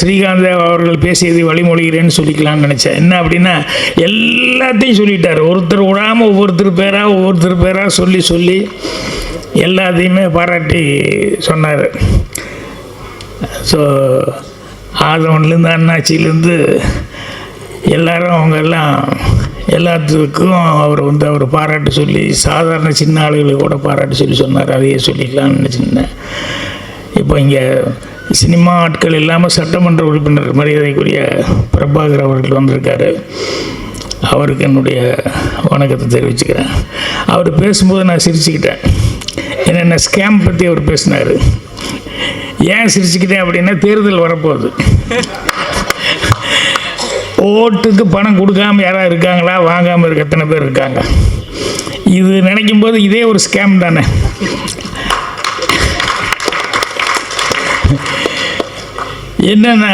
ஸ்ரீகாந்த் அவர்கள் பேசியதை வழிமொழிகிறேன்னு சொல்லிக்கலாம்னு நினச்சேன். என்ன அப்படின்னா எல்லாத்தையும் சொல்லிட்டார். ஒருத்தர் விடாமல் ஒவ்வொருத்தர் பேராக ஒவ்வொருத்தர் பேராக சொல்லி சொல்லி எல்லாத்தையுமே பாராட்டி சொன்னார். ஸோ ஆதவன்லேருந்து அண்ணாச்சியிலேருந்து எல்லாரும் அவங்க எல்லாம் எல்லாத்துக்கும் அவர் வந்து அவர் பாராட்டு சொல்லி சாதாரண சின்ன ஆளுகளுக்கு கூட பாராட்டு சொல்லி சொன்னார். அதையே சொல்லிக்கலாம்னு நினச்சிருந்தேன். இப்போ இங்கே சினிமா ஆட்கள் இல்லாமல் சட்டமன்ற உறுப்பினர் மரியாதைக்குரிய பிரபாகர் அவர்கள் வந்திருக்காரு. அவருக்கு என்னுடைய வணக்கத்தை தெரிவிச்சுக்கிறேன். அவர் பேசும்போது நான் சிரிச்சுக்கிட்டேன். என்னென்ன ஸ்கேம் பற்றி அவர் பேசினார். ஏன் சிரிச்சுக்கிட்டேன் அப்படின்னா தேர்தல் வரப்போகுது. ஓட்டுக்கு பணம் கொடுக்காம யாராவது இருக்காங்களா? வாங்காமல் இருக்க எத்தனை பேர் இருக்காங்க? இது நினைக்கும் போது இதே ஒரு ஸ்கேம் தானே. என்னென்னா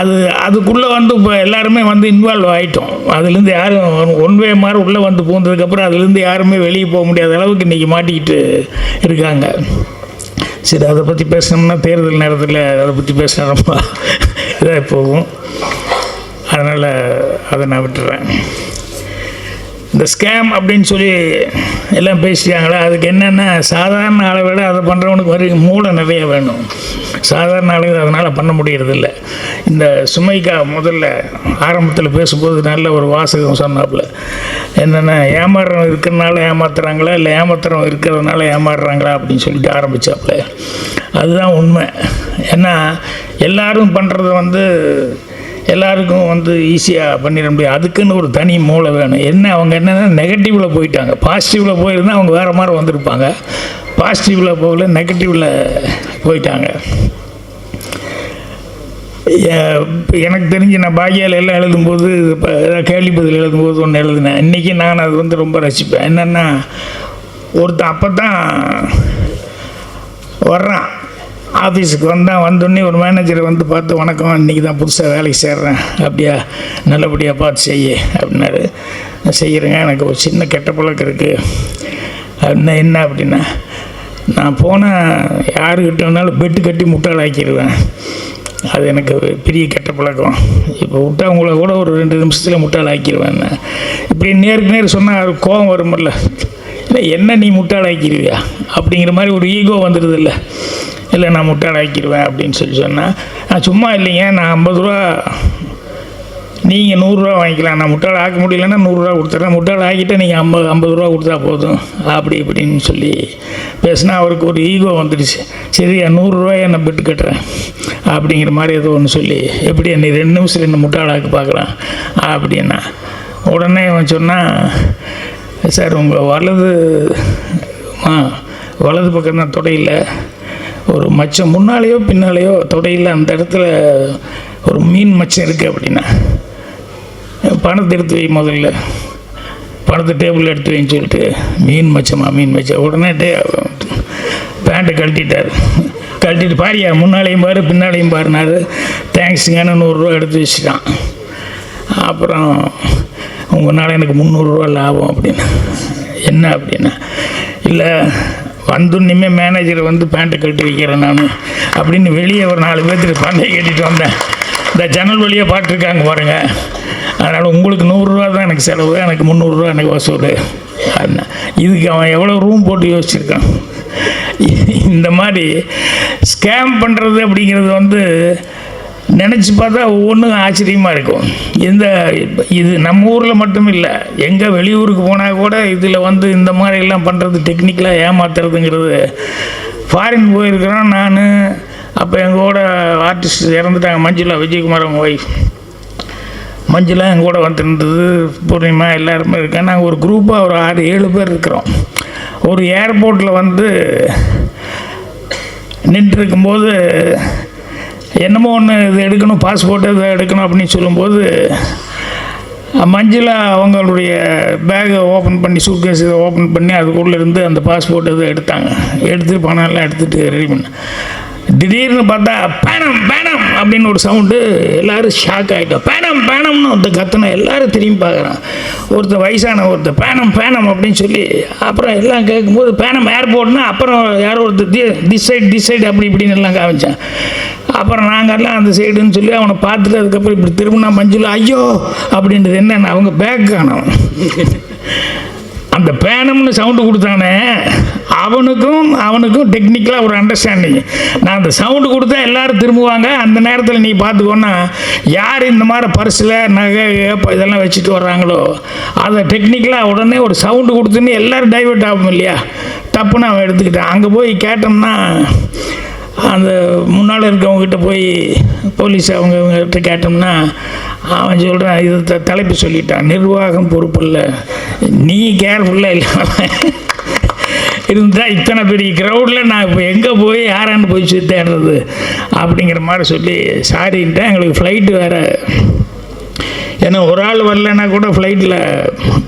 அது அதுக்குள்ளே வந்து இப்போ எல்லாருமே வந்து இன்வால்வ் ஆகிட்டோம் அதுலேருந்து யாரும் ஒன் வே மாதிரி உள்ளே வந்து பூந்ததுக்கப்புறம் அதுலேருந்து யாருமே வெளியே போக முடியாத அளவுக்கு இன்றைக்கி மாட்டிக்கிட்டு இருக்காங்க. சரி அதை பற்றி பேசணும்னா தேர்தல் நேரத்தில் அதை பற்றி பேசினா ரொம்ப இதாக போகும். அதனால் அதை நான் விட்டுறேன். இந்த ஸ்கேம் அப்படின்னு சொல்லி எல்லாம் பேசிட்டாங்களா? அதுக்கு என்னென்னா சாதாரண ஆளை விட அதை பண்ணுறவனுக்கு வரி மூளை நிறைய வேணும். சாதாரண ஆளுங்க அதனால் பண்ண முடியறதில்ல. இந்த சுமைக்கா முதல்ல ஆரம்பத்தில் பேசும்போது நல்ல ஒரு வாசகம் சொன்னாப்புல. என்னென்னா ஏமாறுறவன் இருக்கிறனால ஏமாத்துறாங்களா? இல்லை ஏமாத்துறவன் இருக்கிறதுனால ஏமாறுறாங்களா? அப்படின்னு சொல்லிட்டு ஆரம்பித்தாப்புல அதுதான் உண்மை. ஏன்னா எல்லோரும் பண்ணுறது வந்து எல்லாருக்கும் வந்து ஈஸியாக பண்ணிட முடியும். அதுக்குன்னு ஒரு தனி மூளை வேணும். என்ன அவங்க என்னென்னா நெகட்டிவில் போயிட்டாங்க. பாசிட்டிவில் போயிருந்தால் அவங்க வேறு மாதிரி வந்திருப்பாங்க. பாசிட்டிவில் போகல நெகட்டிவில் போயிட்டாங்க. எனக்கு தெரிஞ்சு நான் பாக்கியால் எல்லாம் எழுதும்போது இப்போ ஏதாவது கேள்வி பதில் எழுதும்போது ஒன்று எழுதினேன். இன்றைக்கி நான் அது வந்து ரொம்ப ரசிப்பேன். என்னென்னா ஒருத்தன் அப்போ தான் வர்றான். ஆஃபீஸுக்கு வந்தேன் வந்தோடனே ஒரு மேனேஜரை வந்து பார்த்து வணக்கம் இன்றைக்கி தான் புதுசாக வேலைக்கு சேர்றேன். அப்படியா? நல்லபடியாக பார்த்து செய்ய அப்படின்னாரு. நான் செய்கிறேங்க எனக்கு ஒரு சின்ன கெட்ட பழக்கம் இருக்குது அப்படின்னா என்ன? அப்படின்னா நான் போனால் யாருக்கிட்ட வேணாலும் பெட்டு கட்டி முட்டாளாக்கிடுவேன் அது எனக்கு பெரிய கெட்ட பழக்கம். இப்போ விட்டா உங்களை கூட ஒரு ரெண்டு நிமிஷத்தில் முட்டாளாக்கிடுவேன் நான். இப்படி நேருக்கு நேர் சொன்னால் அது கோபம் வருமில்ல இல்லை என்ன நீ முட்டாளாக்கிடுவியா அப்படிங்கிற மாதிரி ஒரு ஈகோ வந்துடுது இல்லை இல்லை நான் முட்டாளாக்கிடுவேன் அப்படின்னு சொல்லி சொன்னால் நான் சும்மா இல்லைங்க நான் ஐம்பது ரூபா நீங்கள் நூறுரூவா வாங்கிக்கலாம். நான் முட்டாள் ஆக்க முடியலன்னா நூறுரூவா கொடுத்துட்றேன் முட்டாள் ஆக்கிட்டு நீங்கள் ஐம்பது ஐம்பது ரூபா கொடுத்தா போதும். அப்படி இப்படின்னு சொல்லி பேசினா அவருக்கு ஒரு ஈகோ வந்துடுச்சு. சரி நூறுரூவாயை நான் பெட்டு கட்டுறேன். அப்படிங்கிற மாதிரி ஏதோ ஒன்று சொல்லி எப்படி என்னை ரெண்டு நிமிஷத்தில் என்ன முட்டாளாக்க பார்க்கலாம்? அப்படின்னா உடனே அவன் சொன்னான் சார் உங்கள் வலது ஆ வலது பக்கம் தான் தொடையில். ஒரு மச்சம் முன்னாலேயோ பின்னாலேயோ தொடையில் அந்த இடத்துல ஒரு மீன் மச்சம் இருக்குது அப்படின்னா பணத்தை எடுத்து வை முதல்ல. பணத்தை டேபிள் எடுத்து வைன்னு சொல்லிட்டு மீன் மச்சமா மீன் மச்சம் உடனே டே பேண்ட்டை கழட்டிட்டார். கழட்டிட்டு பாரியா முன்னாலேயும் பாரு பின்னாலேயும் பாருனாரு தேங்க்ஸுங்கன்னு நூறுரூவா எடுத்து வச்சுட்டான். அப்புறம் உங்களால் எனக்கு முந்நூறுரூவா லாபம் அப்படின்னு என்ன அப்படின்னா இல்லை வந்துன்னுமே மேனேஜர் வந்து பேண்ட்டை கட்டி வைக்கிறேன் நான். அப்படின்னு வெளியே ஒரு நாலு பேர்த்துக்கு பண்டையை கட்டிட்டு வந்தேன். இந்த ஜன்னல் வழியாக பாட்டிருக்காங்க பாருங்க. அதனால் உங்களுக்கு நூறுரூவா தான் எனக்கு செலவு எனக்கு முந்நூறுரூவா எனக்கு வசூல். அப்படின்னா இதுக்கு அவன் எவ்வளோ ரூம் போட்டு யோசிச்சிருக்கான்? இந்த மாதிரி ஸ்கேம் பண்ணுறது அப்படிங்கிறது வந்து நினச்சி பார்த்தா ஒவ்வொன்றும் ஆச்சரியமாக இருக்கும். இந்த இது நம்ம ஊரில் மட்டும் இல்லை எங்கே வெளியூருக்கு போனால் கூட இதில் வந்து இந்த மாதிரி எல்லாம் பண்ணுறது டெக்னிக்கலாக ஏமாத்துறதுங்கிறது ஃபாரின் போயிருக்கிறோம் நான். அப்போ எங்கூட ஆர்டிஸ்ட் இறந்துட்டாங்க மஞ்சுளா விஜயகுமார் அவங்க ஒய்ஃப் மஞ்சுளா எங்கள் கூட வந்துருந்தது பூர்ணிமா எல்லாருமே இருக்கேன். நாங்கள் ஒரு குரூப்பாக ஒரு ஆறு ஏழு பேர் இருக்கிறோம். ஒரு ஏர்போர்ட்டில் வந்து நின்றுருக்கும்போது என்னமோ ஒன்று இது எடுக்கணும் பாஸ்போர்ட் இதை எடுக்கணும் அப்படின்னு சொல்லும்போது மஞ்சுளா அவங்களுடைய பேகை ஓப்பன் பண்ணி சூட்கேஸ் இதை ஓப்பன் பண்ணி அதுக்குள்ளே இருந்து அந்த பாஸ்போர்ட் இதை எடுத்தாங்க. எடுத்து பணம் எல்லாம் எடுத்துகிட்டு ரெடி பண்ணேன் திடீர்னு பார்த்தா பேனம் பேனம் அப்படின்னு ஒரு சவுண்டு எல்லாரும் ஷாக் ஆகிட்டோம் பேனம் பேனம்னு ஒருத்தர் கத்துன எல்லோரும் திரும்பி பார்க்குறான். ஒருத்தர் வயசான ஒருத்தர் பேனம் பேனம் அப்படின்னு சொல்லி அப்புறம் எல்லாம் கேட்கும்போது பேனம் ஏர்போர்ட்னா அப்புறம் யாரோ ஒருத்தர் the this side this side அப்படி இப்படின்னு எல்லாம் காமிச்சான். அப்புறம் நாங்கள்லாம் அந்த சைடுன்னு சொல்லி அவனை பார்த்துட்டு அதுக்கப்புறம் இப்படி திரும்பினா மஞ்சுளா ஐயோ அப்படின்றது என்னென்ன அவங்க பேக் காணும். அந்த பேனம்னு சவுண்டு கொடுத்தானே அவனுக்கும் அவனுக்கும் டெக்னிக்கலாக ஒரு அண்டர்ஸ்டாண்டிங் நான் அந்த சவுண்டு கொடுத்தா எல்லோரும் திரும்புவாங்க. அந்த நேரத்தில் நீ பார்த்துக்கோன்னா யார் இந்த மாதிரி பர்ஸில் நகை இதெல்லாம் வச்சுட்டு வர்றாங்களோ அதை டெக்னிக்கலாக உடனே ஒரு சவுண்டு கொடுத்துன்னு எல்லாரும் டைவர்ட் ஆகும் இல்லையா? தப்புன்னு அவன் எடுத்துக்கிட்டான். அங்கே போய் கேட்டோம்னா அந்த முன்னால் இருக்கவங்ககிட்ட போய் போலீஸ் அவங்க இவங்ககிட்ட கேட்டோம்னா அவன் சொல்கிறான் இது த தலைப்பு சொல்லிட்டான். நிர்வாகம் பொறுப்பில்லை நீ கேர்ஃபுல்லாக இல்லாமல் இருந்தால் இத்தனை பெரிய க்ரௌடில் நான் இப்போ எங்கே போய் யாரான்னு போய் சுத்தி தேடுறது? அப்படிங்கிற மாதிரி சொல்லி சாரின்ட்டு எங்களுக்கு ஃப்ளைட்டு வேறு. ஏன்னா ஒரு ஆள் வரலன்னா கூட ஃப்ளைட்டில்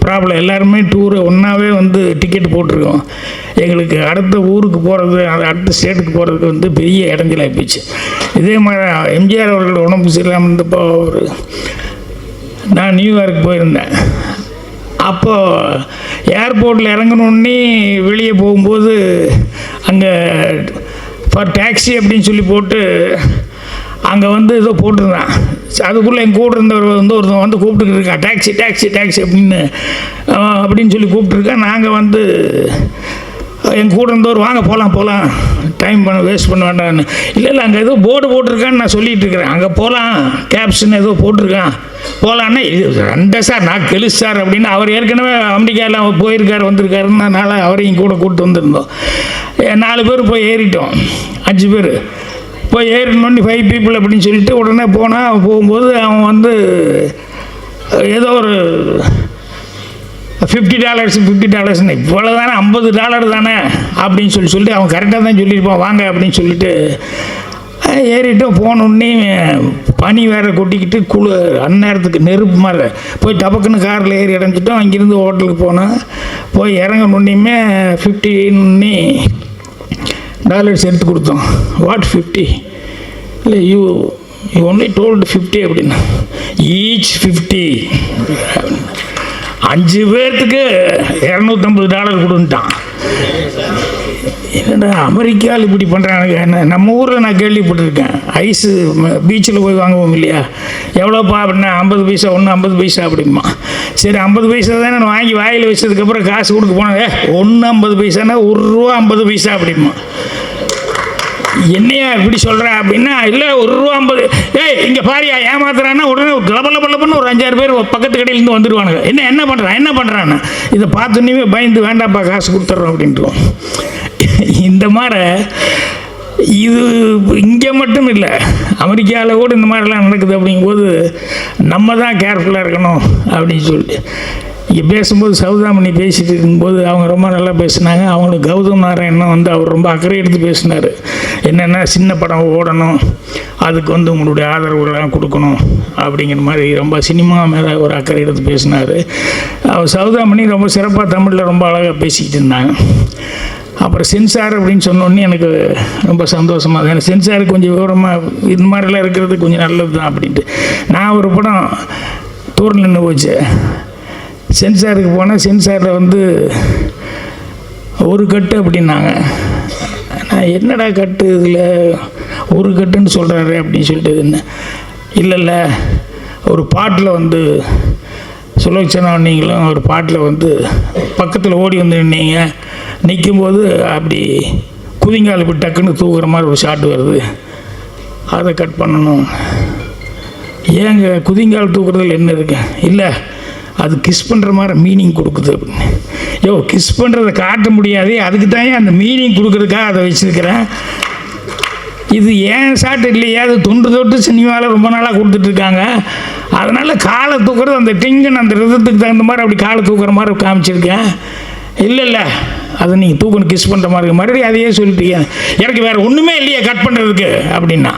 ப்ராப்ளம் எல்லாருமே டூரு ஒன்றாவே வந்து டிக்கெட் போட்டிருக்கோம். எங்களுக்கு அடுத்த ஊருக்கு போகிறது அது அடுத்த ஸ்டேட்டுக்கு போகிறதுக்கு வந்து பெரிய இடைஞ்சலாகி போச்சு இதே மாதிரி எம்ஜிஆர் அவர்கள் உடம்பு சரியில்லாமல் இருந்தப்போ ஒரு நான் நியூயார்க் போயிருந்தேன். அப்போது ஏர்போர்ட்டில் இறங்கணுன்னே வெளியே போகும்போது அங்கே ஃபார் டாக்ஸி அப்படின்னு சொல்லி போட்டு அங்கே வந்து ஏதோ போட்டிருந்தான். அதுக்குள்ளே என் கூட இருந்தவர் வந்து ஒருத்தன் வந்து கூப்பிட்டுக்கிட்டு இருக்கா டாக்ஸி டாக்ஸி டாக்ஸி அப்படின்னு அப்படின்னு சொல்லி கூப்பிட்டுருக்கேன். நாங்கள் வந்து என் கூட இருந்தவர் வாங்க போகலாம் போகலாம் டைம் பண்ண வேஸ்ட் பண்ண வேண்டாம்னு. இல்லை இல்லை அங்கே ஏதோ போர்டு போட்டிருக்கான்னு நான் சொல்லிகிட்டு இருக்கிறேன். அங்கே போகலாம் கேப்ஸ்ன்னு ஏதோ போட்டிருக்கான். போகலான்னா இது ரெண்ட சார் நான் கெலுசு சார் அப்படின்னு அவர் ஏற்கனவே அமெரிக்காவில் போயிருக்காரு வந்திருக்காருன்றனால அவரையும் கூட கூப்பிட்டு வந்திருந்தோம். நாலு பேர் போய் ஏறிட்டோம். அஞ்சு பேர். போய் ஏறினோன்னு ஃபைவ் பீப்புள் அப்படின்னு சொல்லிட்டு உடனே போனால் போகும்போது அவன் வந்து ஏதோ ஒரு ஃபிஃப்டி டாலர்ஸ் ஃபிஃப்டி டாலர்ஸ்னு இவ்வளோ தானே ஐம்பது டாலர் தானே? அப்படின்னு சொல்லி சொல்லிட்டு அவன் கரெக்டாக தான் சொல்லியிருப்பான். வாங்க அப்படின்னு சொல்லிட்டு ஏறிட்டோம் போனோடனே பனி வேற கொட்டிக்கிட்டு குளு அந்நேரத்துக்கு நெருப்பு மாதிரி. போய் டபக்குன்னு காரில் ஏறி இறஞ்சிட்டோம் அங்கேருந்து ஹோட்டலுக்கு போனோம். போய் இறங்கணுன்னே ஃபிஃப்டின்னு டாலர்ஸ் எடுத்து கொடுத்தோம். வாட் ஃபிஃப்டி இல்லை you you only told fifty அப்படின்னு. ஈச் ஃபிஃப்டி அஞ்சு பேர்த்துக்கு இரநூத்தம்பது டாலர் கொடுன்ட்டான். என்னடா அமெரிக்காவில் இப்படி பண்ணுறாங்க என்ன நம்ம ஊரில் நான் கேள்விப்பட்டிருக்கேன். ஐஸு பீச்சில் போய் வாங்குவோம் இல்லையா? எவ்வளோப்பா அப்படின்னா ஐம்பது பைசா ஒன்று ஐம்பது பைசா அப்படிமா சரி ஐம்பது பைசா தானே நான் வாங்கி வாயில் வச்சதுக்கப்புறம் காசு கொடுக்க போனேன். ஒன்று ஐம்பது பைசானா ஒரு ரூபா ஐம்பது பைசா அப்படிமா என்னையா இப்படி சொல்கிற அப்படின்னா இல்லை ஒரு ரூபா ஐம்பது ஏய் இங்கே பாரியா ஏமாத்துறான்னா உடனே லபல லபலன்னு ஒரு அஞ்சாறு பேர் பக்கத்து கடையிலேருந்து வந்துடுவானுங்க என்ன என்ன பண்ணுறான் என்ன பண்ணுறான்னு இதை பார்த்தோன்னே பயந்து வேண்டாப்பா காசு கொடுத்துட்றோம் அப்படின்ட்டுருவோம். இந்த மாதிரி இது இங்கே மட்டும் இல்லை அமெரிக்காவில் கூட இந்த மாதிரிலாம் நடக்குது அப்படிங்கும்போது நம்ம தான் கேர்ஃபுல்லாக இருக்கணும் அப்படின்னு சொல்லிட்டு. பேசும்போது சௌதாமணி பேசிட்டு இருக்கும்போது அவங்க ரொம்ப நல்லா பேசினாங்க. அவங்களுக்கு கௌதம் நாராயணன் வந்து அவர் ரொம்ப அக்கறை எடுத்து பேசினார். என்னென்னா சின்ன படம் ஓடணும். அதுக்கு வந்து உங்களுடைய ஆதரவுகள்லாம் கொடுக்கணும் அப்படிங்கிற மாதிரி ரொம்ப சினிமா மேலே ஒரு அக்கறை எடுத்து பேசினார். அவர் சௌதாமணி ரொம்ப சிறப்பாக தமிழில் ரொம்ப அழகாக பேசிக்கிட்டு இருந்தாங்க. அப்புறம் சென்சார் அப்படின்னு சொன்னோடனே எனக்கு ரொம்ப சந்தோஷமாக தான் எனக்கு சென்சார் கொஞ்சம் விவரமாக இந்த மாதிரிலாம் இருக்கிறது கொஞ்சம் நல்லது தான் அப்படின்ட்டு. நான் ஒரு படம் டூரில் நின்று போச்சு சென்சாருக்கு போனால் சென்சாரில் வந்து ஒரு கட்டு அப்படின்னாங்க. நான் என்னடா கட்டு இதில் ஒரு கட்டுன்னு சொல்கிறாரு அப்படின்னு சொல்லிட்டு என்ன. இல்லை இல்லை. ஒரு பாட்டில் வந்து சுலோச்சனா நீங்களும் ஒரு பாட்டில் வந்து பக்கத்தில் ஓடி வந்து நின்னீங்க. நிற்கும்போது அப்படி குதிங்கால் இப்படி டக்குன்னு தூக்குற மாதிரி ஒரு ஷாட் வருது. அதை கட் பண்ணணும். ஏங்க குதிங்கால் தூக்குறதுல என்ன இருக்கு? இல்லை. அது கிஸ் பண்ணுற மாதிரி மீனிங் கொடுக்குது அப்படின்னு. யோ கிஸ் பண்ணுறதை காட்ட முடியாது அதுக்கு தான் அந்த மீனிங் கொடுக்குறதுக்காக அதை வச்சுருக்கிறேன் இது ஏன் ஷாட் இல்லையா அது தொன்று தொட்டு சினிமாவில் ரொம்ப நாளாக கொடுத்துட்ருக்காங்க அதனால் காலை தூக்குறது அந்த டிங்கன் அந்த ரிதத்துக்கு தகுந்த மாதிரி அப்படி காலை தூக்குற மாதிரி காமிச்சிருக்கேன் இல்லை இல்லை. அதை நீங்கள் தூக்கணும் கிஸ் பண்ணுற மாதிரி மறுபடியும் அதையே சொல்லிட்டீங்க. எனக்கு வேறு ஒன்றுமே இல்லையே கட் பண்ணுறதுக்கு அப்படின்னா.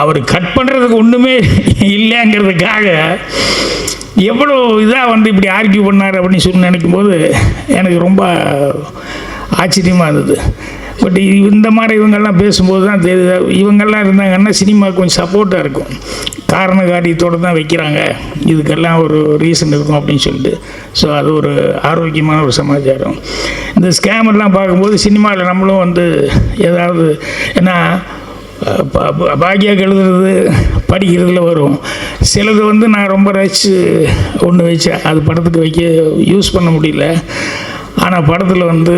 அவர் கட் பண்ணுறதுக்கு ஒன்றுமே இல்லைங்கிறதுக்காக எவ்வளோ இதாக வந்து இப்படி ஆர்கியூ பண்ணார் அப்படின்னு சொல்லி நினைக்கும்போது எனக்கு ரொம்ப ஆச்சரியமாக இருந்தது. பட் இந்த மாதிரி இவங்கெல்லாம் பேசும்போது தான் தெரியுது. இவங்கெல்லாம் இருந்தாங்கன்னா சினிமா கொஞ்சம் சப்போர்ட்டாக இருக்கும். காரண காரியத்தோடு தான் வைக்கிறாங்க. இதுக்கெல்லாம் ஒரு ரீசன் இருக்கும் அப்படின்னு சொல்லிட்டு. ஸோ அது ஒரு ஆரோக்கியமான ஒரு சமாச்சாரம். இந்த ஸ்கேமர்லாம் பார்க்கும்போது சினிமாவில் நம்மளும் வந்து ஏதாவது ஏன்னா பா- எழுதுறது படிக்கிறதுல வரும். சிலது வந்து நான் ரொம்ப ரசித்து ஒன்று வச்சேன் அது படத்துக்கு வைக்க யூஸ் பண்ண முடியல. ஆனால் படத்தில் வந்து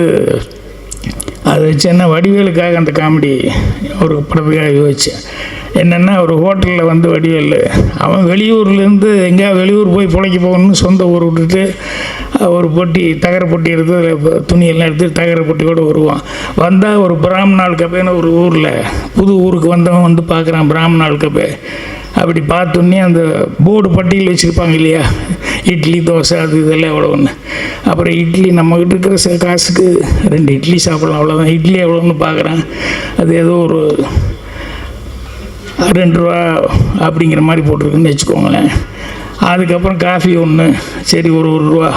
அது வச்சேன்னா வடிவேலுக்காக அந்த காமெடி ஒரு படத்துக்காக யோசித்தேன் என்னென்னா ஒரு ஹோட்டலில் வந்து வடிவேல். அவன் வெளியூர்லேருந்து எங்கேயா வெளியூர் போய் பிழைக்க போகணும்னு சொந்த ஊர் விட்டுட்டு ஒரு பொட்டி தகர பொட்டி எடுத்து அதில் துணியெல்லாம் எடுத்து தகர பொட்டியோடு வருவான். வந்தால் ஒரு பிராமணாள் கப்பேன்னு ஒரு ஊரில் புது ஊருக்கு வந்தவன் வந்து பார்க்குறான் பிராமணாள் கப்பே அப்படி பார்த்தோன்னே அந்த போர்டு பட்டியல் வச்சுருப்பாங்க இல்லையா? இட்லி தோசை அது இதெல்லாம் எவ்வளோ ஒன்று அப்புறம் இட்லி நம்மக்கிட்ட இருக்கிற ச- காசுக்கு ரெண்டு இட்லி சாப்பிடலாம் அவ்வளோதான் இட்லி எவ்வளோன்னு பார்க்குறேன். அது ஏதோ ஒரு ரெண்டு ரூபா அப்படிங்கிற மாதிரி போட்டிருக்குன்னு வச்சுக்கோங்களேன். அதுக்கப்புறம் காஃபி ஒன்று சரி ஒரு ஒரு ரூபா.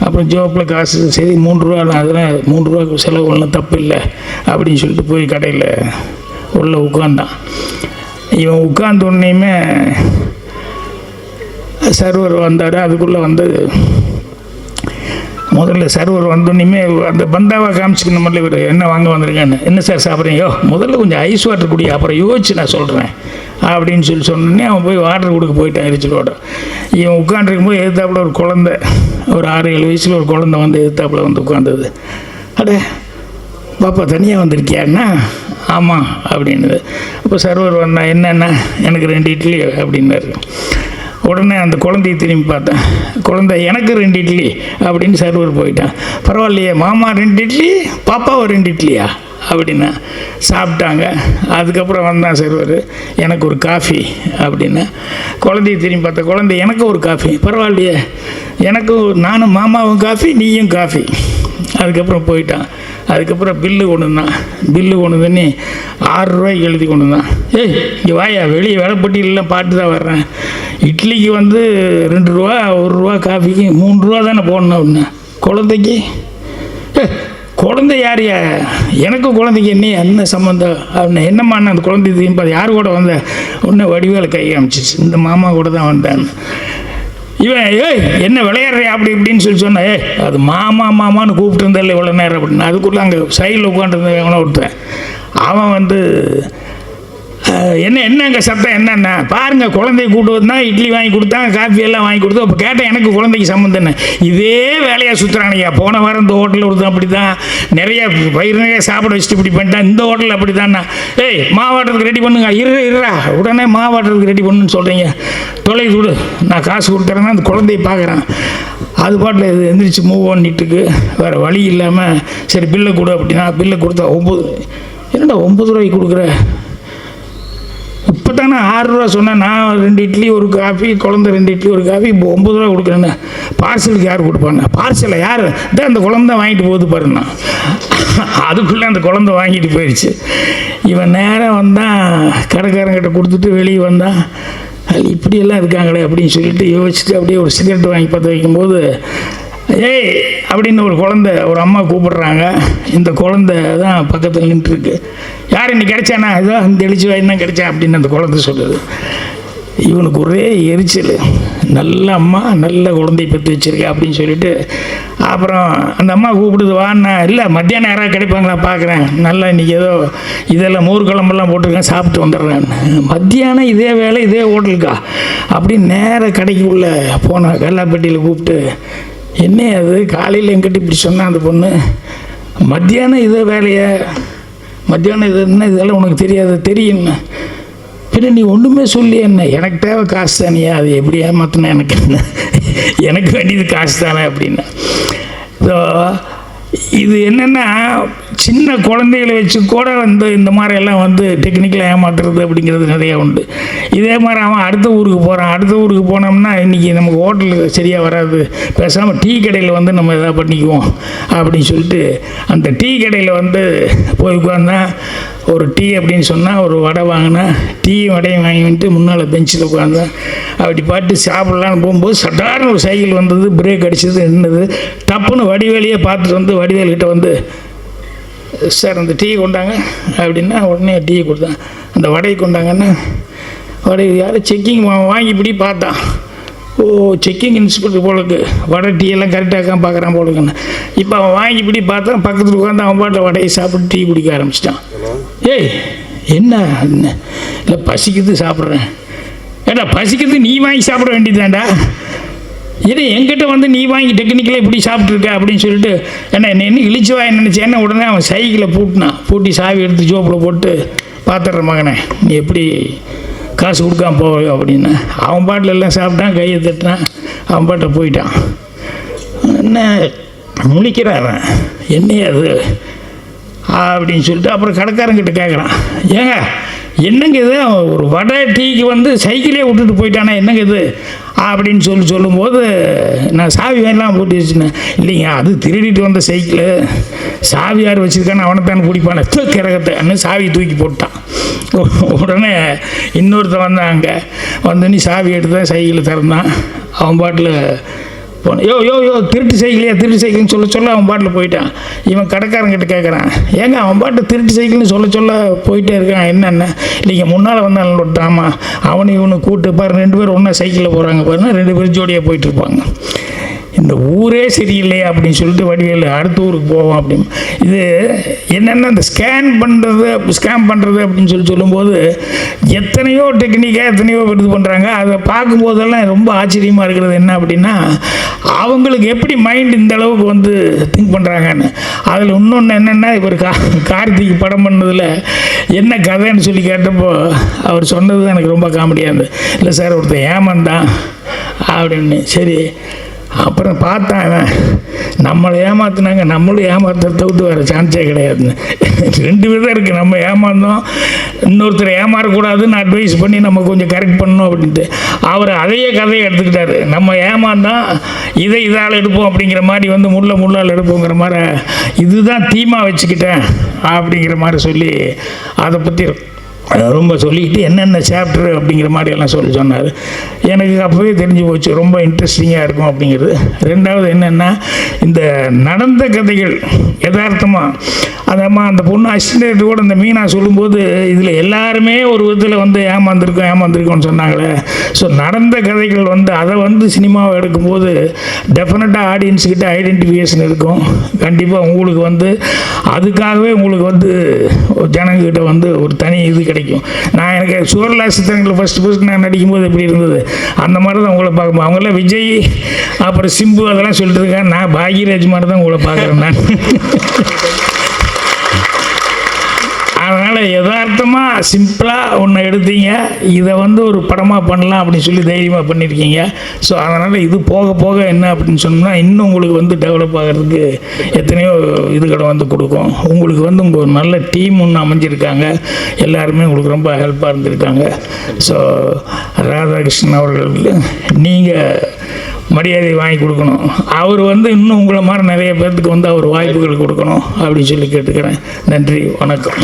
அப்புறம் ஜோப்பில் காசு சரி மூணு ரூபா தான் அதெல்லாம் மூணு ரூபாய்க்கு செலவு ஒன்றும் தப்பு இல்லை அப்படின்னு சொல்லிட்டு போய் கடையில் உள்ளே உட்காந்தான் இவன் உட்காந்த உடனேயுமே சர்வர் வந்தார் அதுக்குள்ளே வந்து முதல்ல சர்வர் வந்தோடனே அந்த பந்தாவை காமிச்சிக்கணுமில்ல இவர் என்ன வாங்க வந்திருக்கேன்னு என்ன சார் சாப்பிட்றீங்கயோ முதல்ல கொஞ்சம் ஐஸ் வாட்டர் குடி அப்புறம் யோசிச்சு நான் சொல்கிறேன் அப்படின்னு சொல்லி சொன்னோடனே அவன் போய் வாட்டர் கொடுக்க போயிட்டான் எரிச்சலோட இவன் உட்காந்துருக்கும்போது எதிர்த்தாப்புல ஒரு குழந்தை ஒரு ஆறு ஏழு வயசில் ஒரு குழந்தை வந்து எதிர்த்தாப்புல வந்து உட்காந்தது அடே பாப்பா தனியாக வந்திருக்கியாண்ணா? ஆமாம் அப்படின்னுது. அப்போ சர்வர் வந்தா என்னென்ன எனக்கு ரெண்டு இட்லி அப்படின்னாரு. உடனே அந்த குழந்தைய திரும்பி பார்த்தேன். குழந்தை எனக்கு ரெண்டு இட்லி அப்படின்னு சர்வர் போயிட்டான். பரவாயில்லையே மாமா ரெண்டு இட்லி பாப்பாவை ரெண்டு இட்லியா? அப்படின்னா சாப்பிட்டாங்க. அதுக்கப்புறம் வந்தான் சர்வர். எனக்கு ஒரு காஃபி அப்படின்னா குழந்தைய திரும்பி பார்த்த குழந்தை எனக்கு ஒரு காஃபி. பரவாயில்லையே எனக்கு நானும் மாமாவும் காஃபி நீயும் காஃபி. அதுக்கப்புறம் போயிட்டான். அதுக்கப்புறம் பில்லு கொண்டு தான் பில்லு கொண்டு தண்ணி ஆறு ரூபாய்க்கு எழுதி கொண்டு தான் ஏய் இங்கே வாயா வெளியே வேலைப்பட்டியலாம் பாட்டு தான் வர்றேன். இட்லிக்கு வந்து ரெண்டு ரூபா ஒரு ரூபா காஃபிக்கு மூணு ரூபா தானே போடணும் அப்படின்னு. குழந்தைக்கு? குழந்தை யாரையா எனக்கு குழந்தைக்கு என்ன என்ன சம்மந்தம் அப்படின்னு என்னம்மா அந்த குழந்தை திரும்பி பார்த்து, யார் கூட வந்த? உடனே வடிவேல கை அமைச்சிச்சு இந்த மாமா கூட தான் வந்தேன். இவன் ஏய் என்ன விளையாடுறியா அப்படி இப்படின்னு சொல்லி சொன்ன ஏய் அது மாமா மாமான்னு கூப்பிட்டு இருந்தால இவ்வளோ நேரம் அப்படின்னு. அதுக்குள்ளே அங்கே சைடில் உட்காந்துருந்த எவனோ ஒருத்தன். அவன் வந்து என்ன என்னங்க சத்தம் என்னென்ன? பாருங்க குழந்தைய கூட்டு வந்தா இட்லி வாங்கி கொடுத்தாங்க காஃபி எல்லாம் வாங்கி கொடுத்தோம் அப்போ கேட்டேன் எனக்கு குழந்தைக்கு சம்மந்தம் என்ன? இதே வேலையாக சுற்றுறானுங்க போன வாரம் இந்த ஹோட்டலில் ஒருத்தன் அப்படி தான் நிறைய பயிர் நிறைய சாப்பிட வச்சுட்டு இப்படி பண்ணிட்டான். இந்த ஹோட்டலில் அப்படி தான்ண்ணா ஏய் மாவாட்டத்துக்கு ரெடி பண்ணுங்க. இரு இருடா. உடனே மாவாட்டத்துக்கு ரெடி பண்ணுன்னு சொல்கிறீங்க தொலை விடு நான் காசு கொடுத்துறேன்னா அந்த குழந்தைய பார்க்குறேன். அது பாட்டில் இது எந்திரிச்சு மூவ் பண்ணிட்டுருக்கு வேறு வழி இல்லாமல் சரி பில்லை கொடு அப்படின்னா பில்லை கொடுத்தா ஒம்பது என்னடா ஒம்பது ரூபாய்க்கு கொடுக்குற? இப்போ தானே ஆறு ரூபா சொன்னேன் நான் ரெண்டு இட்லி ஒரு காஃபி குழந்தை ரெண்டு இட்லி ஒரு காஃபி இப்போ ஒம்பது ரூபா கொடுக்குறேன்னு. பார்சலுக்கு யார் கொடுப்பாங்க பார்சலை யார்? தான் அந்த குழந்த வாங்கிட்டு போகுது பாருண்ணா. அதுக்குள்ளே அந்த குழந்தை வாங்கிட்டு போயிடுச்சு இவன் நேரம் வந்தான் கடைக்காரங்கிட்ட கொடுத்துட்டு வெளியே வந்தான் அது இப்படியெல்லாம் இருக்காங்களே அப்படின்னு சொல்லிட்டு யோசிச்சுட்டு அப்படியே ஒரு சிகரெட் வாங்கி பார்த்து வைக்கும்போது ஏய் அப்படின்னு ஒரு குழந்தை ஒரு அம்மா கூப்பிடுறாங்க. இந்த குழந்தை தான் பக்கத்தில் நின்றுருக்கு. யார் இன்னைக்கு கிடைச்சானா? இதோ அந்த எழுச்சி வாய் தான் கிடைச்சா அப்படின்னு அந்த குழந்தை சொல்லுது. இவனுக்கு ஒரே எரிச்சல். நல்ல அம்மா நல்ல குழந்தை பெற்று வச்சிருக்கேன் அப்படின்னு சொல்லிட்டு அப்புறம் அந்த அம்மா கூப்பிடுது வான்னா இல்லை மத்தியானம் யாராவது கிடைப்பாங்களா? பார்க்குறேன் நல்லா இன்றைக்கி ஏதோ இதெல்லாம் மோர் குழம்பெல்லாம் போட்டிருக்கேன் சாப்பிட்டு வந்துடுறேன். மத்தியானம் இதே வேலை இதே ஹோட்டலுக்கா? அப்படின்னு நேர கடைக்குள்ளே போனால் கல்லாப்பட்டியில் கூப்பிட்டு என்ன அது காலையில் எங்கிட்ட இப்படி சொன்னால் அந்த பொண்ணு மத்தியானம் இதே வேலையை? மத்தியானம் இது என்ன? இதெல்லாம் உனக்கு தெரியாது தெரியும். பின்ன நீ ஒன்றுமே சொல்லி என்ன? எனக்கு தேவை காசு தானியா அது எப்படி ஏமாத்தினா எனக்கு என்ன? எனக்கு வேண்டியது காசு தானே அப்படின்னு. ஸோ இது என்னென்னா சின்ன குழந்தைகளை வச்சு கூட வந்து இந்த மாதிரியெல்லாம் வந்து டெக்னிக்கலாக ஏமாத்துறது அப்படிங்கிறது நிறைய உண்டு. இதே மாதிரி அவன் அடுத்த ஊருக்கு போகிறான் அடுத்த ஊருக்கு போனோம்னா இன்றைக்கி நமக்கு ஹோட்டலு சரியாக வராது. பேசாமல் டீ கடையில் வந்து நம்ம எதாவது பண்ணிக்குவோம் அப்படின்னு சொல்லிட்டு அந்த டீ கடையில் வந்து போய் உட்காந்தா ஒரு டீ அப்படின்னு சொன்னால் ஒரு வடை வாங்கினா டீயும் வடையும் வாங்கிட்டு முன்னால் பெஞ்சில் உட்காந்தேன் அப்படி பாட்டு சாப்பிட்லான்னு போகும்போது சட்டார்னு ஒரு சைக்கிள் வந்தது பிரேக் அடிச்சது நின்றுது டப்புன்னு வடிவேலியே பார்த்துட்டு வந்து வடிவேல்கிட்ட வந்து சார் அந்த டீ கொண்டாங்க. அப்படின்னா உடனே டீ கொடுத்தேன். அந்த வடையை கொண்டாங்கன்னா வடை யாரும் செக்கிங் வாங்கி இப்படி பார்த்தான் ஓ செக்கிங் இன்ஸ்பெக்டர் போலக்கு வடை டீ எல்லாம் கரெக்டாக பார்க்குறான் போலக்குன்னு இப்போ அவன் வாங்கி இப்படி பார்த்தா பக்கத்தில் உட்காந்து அவன் பாட்டில் வடையை சாப்பிட்டு டீ குடிக்க ஆரம்பிச்சிட்டான். ஏய் என்ன? என்ன இல்லை பசிக்குது சாப்பிட்றேன். ஏடா பசிக்குது நீ வாங்கி சாப்பிட வேண்டியதாண்டா இது எங்கிட்ட வந்து நீ வாங்கி டெக்னிக்கலாக இப்படி சாப்பிட்ருக்க அப்படின்னு சொல்லிட்டு என்ன என்ன என்ன இழிச்சு வாய் நினச்சேன்னா உடனே அவன் சைக்கிளை பூட்டினான். பூட்டி சாவி எடுத்து ஜோப்பில் போட்டு பார்த்துட்ற மகனே நீ எப்படி காசு கொடுக்காம போ அப்படின்னு. அவன் பாட்டில் எல்லாம் சாப்பிட்டான் கையை தட்டினான் அவன் பாட்டை போயிட்டான். என்ன முழிக்கிறான் அவன்? அது? அப்படின்னு சொல்லிட்டு அப்புறம் கடைக்காரங்கிட்ட கேட்குறான் ஏங்க என்னங்க இது? அவன் ஒரு வடை டீக்கு வந்து சைக்கிளே விட்டுட்டு போயிட்டானே என்னங்க இது? அப்படின்னு சொல்லி சொல்லும்போது நான் சாவி வேணலாம் போட்டு வச்சுனேன் இல்லைங்க அது திருடிட்டு வந்த சைக்கிள். சாவி யார் வச்சுருக்கான்னு அவனை தானே பிடிப்பானே கிரகத்தை. சாவி தூக்கி போட்டான். உடனே இன்னொருத்தன் வந்தான் அங்கே. வந்து சாவி எடுத்து தான் திறந்தான். அவன் பாட்டில் போனேன் யோ யோ யோ திருட்டு சைக்கிளையா திருட்டு சைக்கிள்னு சொல்ல சொல்ல அவன் பாட்டில் போயிட்டான். இவன் கடைக்காரங்கிட்ட கேட்குறான் ஏங்க அவன் பாட்டு திருட்டு சைக்கிள்னு சொல்ல சொல்ல போயிட்டே இருக்கான். என்னென்ன இல்லைங்க முன்னால் வந்தாலும் விட்டாமா அவனை இவனை கூப்பிட்டு பாரு ரெண்டு பேரும் ஒன்றா சைக்கிளில் போகிறாங்க பாருன்னா ரெண்டு பேரும் ஜோடியாக போயிட்டு இருப்பாங்க. இந்த ஊரே சரியில்லையே அப்படின்னு சொல்லிட்டு வடிவேல் அடுத்த ஊருக்கு போவோம் அப்படின்னு. இது என்னென்ன இந்த ஸ்கேன் பண்ணுறது ஸ்கேன் பண்ணுறது அப்படின்னு சொல்லி சொல்லும்போது எத்தனையோ டெக்னிக்காக எத்தனையோ இது பண்ணுறாங்க அதை பார்க்கும்போதெல்லாம் ரொம்ப ஆச்சரியமாக இருக்கிறது என்ன அப்படின்னா அவங்களுக்கு எப்படி மைண்ட் இந்த அளவுக்கு வந்து திங்க் பண்ணுறாங்கன்னு அதில் இன்னொன்று என்னென்னா இவர் கா கார்த்திக் படம் பண்ணதில் என்ன கதைன்னு சொல்லி கேட்டப்போ அவர் சொன்னது எனக்கு ரொம்ப காமெடியாக இருந்தது. இல்லை சார் ஒருத்தர் ஏமாந்தான் அப்படின்னு. சரி அப்புறம் பார்த்தாங்க அவன் நம்மளை ஏமாத்தினாங்க நம்மளும் ஏமாத்துறத விட்டு வேறு சான்ஸே கிடையாதுன்னு. ரெண்டு விதம் இருக்குது நம்ம ஏமாந்தோம் இன்னொருத்தரை ஏமாறக்கூடாதுன்னு அட்வைஸ் பண்ணி நம்ம கொஞ்சம் கரெக்ட் பண்ணணும் அப்படின்ட்டு. அவர் அதையே கதையை எடுத்துக்கிட்டாரு. நம்ம ஏமாந்தோம் இதை இதால் எடுப்போம் அப்படிங்கிற மாதிரி வந்து முள்ள முள்ளால் எடுப்போங்கிற மாதிரி இதுதான் தீமா வச்சுக்கிட்டேன் அப்படிங்கிற மாதிரி சொல்லி அதை பற்றி ரொம்ப சொல்லிக்கிட்டு என்னென்ன சாப்டர் அப்படிங்கிற மாதிரி எல்லாம் சொல்லி சொன்னார். எனக்கு அப்போவே தெரிஞ்சு போச்சு ரொம்ப இன்ட்ரெஸ்டிங்காக இருக்கும் அப்படிங்கிறது. ரெண்டாவது என்னென்னா இந்த நடந்த கதைகள் யதார்த்தமாக அதம்மா அந்த பொண்ணு அசிஸ்டன்ட் கூட இந்த மீனா சொல்லும்போது இதில் எல்லாருமே ஒரு விதத்தில் வந்து ஏமாந்துருக்கோம் ஏமாந்துருக்கோம்னு சொன்னாங்களே. ஸோ நடந்த கதைகள் வந்து அதை வந்து சினிமாவை எடுக்கும்போது டெஃபினட்டாக ஆடியன்ஸுக்கிட்ட ஐடென்டிஃபிகேஷன் இருக்கும். கண்டிப்பாக உங்களுக்கு வந்து அதுக்காகவே உங்களுக்கு வந்து ஜனங்கிட்ட வந்து ஒரு தனி இது கிடைக்கும். நான் எனக்கு சுவர்லா சித்திரங்களில் ஃபஸ்ட்டு ஃபஸ்ட் நான் நடிக்கும்போது எப்படி இருந்தது? அந்த மாதிரி தான் உங்களை பார்க்கும்போது அவங்களாம் விஜய் அப்புறம் சிம்பு அதெல்லாம் சொல்லிட்டு இருக்காங்க. நான் பாக்யராஜ் மாதிரி தான் உங்களை பார்க்குறேன் நான். அதனால் யதார்த்தமாக சிம்பிளாக ஒன்று எடுத்தீங்க. இதை வந்து ஒரு படமாக பண்ணலாம் அப்படின்னு சொல்லி தைரியமாக பண்ணியிருக்கீங்க ஸோ அதனால் இது போக போக என்ன அப்படின்னு சொன்னோம்னா இன்னும் உங்களுக்கு வந்து டெவலப் ஆகிறதுக்கு எத்தனையோ இதுகளை வந்து கொடுக்கும். உங்களுக்கு வந்து உங்கள் ஒரு நல்ல டீம் ஒன்று அமைஞ்சிருக்காங்க. எல்லாருமே உங்களுக்கு ரொம்ப ஹெல்ப்பாக இருந்திருக்காங்க. ஸோ ராதாகிருஷ்ணன் அவர்கள் நீங்கள் மரியாதை வாங்கி கொடுக்கணும். அவர் வந்து இன்னும் உங்களை மாதிரி நிறைய பேர்த்துக்கு வந்து அவர் வாய்ப்புகள் கொடுக்கணும் அப்படின்னு சொல்லி கேட்டுக்கிறேன். நன்றி வணக்கம்.